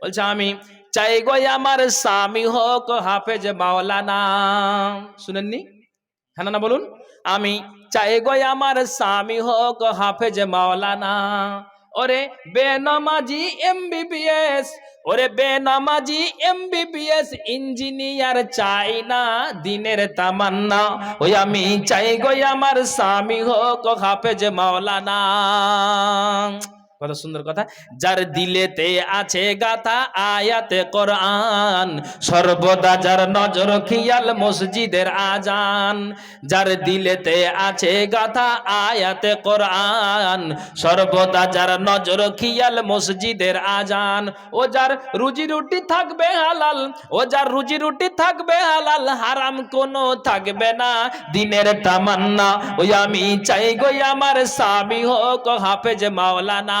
বলছে আমি চাই গো আমার স্বামী হোক হাফেজ মাওলানা। শুনেননি? হ্যাঁ না, বলুন। আমি চাই গো আমার স্বামী হোক হাফেজ মাওলানা। ওরে বেনমাজি এমবিবিএস, ওরে বেনামাজি এমবিবিএস ইঞ্জিনিয়ার চাই না দিনের তামান্না। ওই আমি চাই গো আমার স্বামী হোক হাফেজ মাওলানা। কত সুন্দর কথা। যার দিলেতে আছে গাথা আয়াতে কোরআন, সর্বদা যার নজর খিয়াল মসজিদের আজান। যার দিলেতে আছে গাথা আয়াতে কোরআন, সর্বদা যার নজর খিয়াল মসজিদের আজান। ও যার রুজি রুটি থাকবে হালাল, ও যার রুজি রুটি থাকবে হালাল, হারাম কোনো থাকবে না। দিনের তামান্না, ওই আমি চাই গো আমার স্বামী হোক হাফেজ মাওলানা।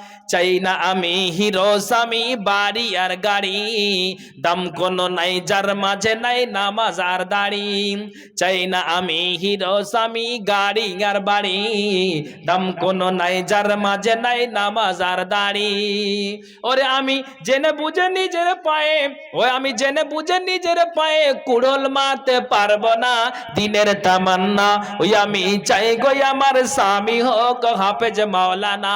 চাই না আমি হিরো স্বামী, বাড়ি আর গাড়ি। দাম কোনো নাই, যার মাঝে নাই নামাজ আর দাড়ি। চাই না আমি হিরো স্বামী, গাড়ি আর বাড়ি। দাম কোনো নাই, যার মাঝে নাই নামাজ আর দাড়ি। ওরে আমি জেনে বুঝে নিজের পায়ে ওই আমি জেনে বুঝে নিজের পায়ে কুড়ল মারতে পারব না। দিনের তামান্না, ওই আমি চাই গো আমার স্বামী হোক, হাফেজ মাওলানা।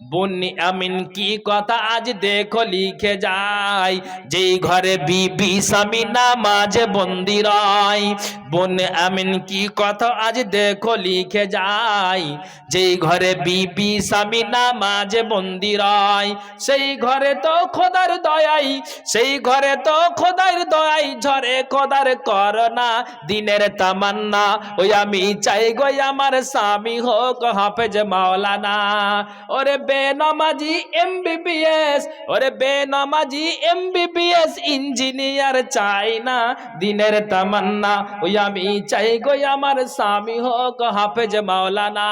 বন্নি আমিন কি কথা আজ দেখো লিখে যায়। যেই ঘরে বিবি স্বামী নামাজে বন্দি রয়। বোন আমিন কি কথা আজ দেখো লিখে যায়। যেই ঘরে বিবি স্বামী নামাজে বন্দি রয়। সেই ঘরে তো খোদার দয়াই, সেই ঘরে তো খোদার দয়াই, ঝরে খোদার করনা দিনের তামান্না। ওই আমি চাই গো আমার স্বামী হোক হাফেজ মাওলানা। ওরে বেনামাজি এমবিবিএস। ওরে বেনামাজি এমবিবিএস ইঞ্জিনিয়ার চাই না, দিনের তামান্না। ওই আমি চাই গো আমার স্বামী হোক হাফেজ মাওলানা।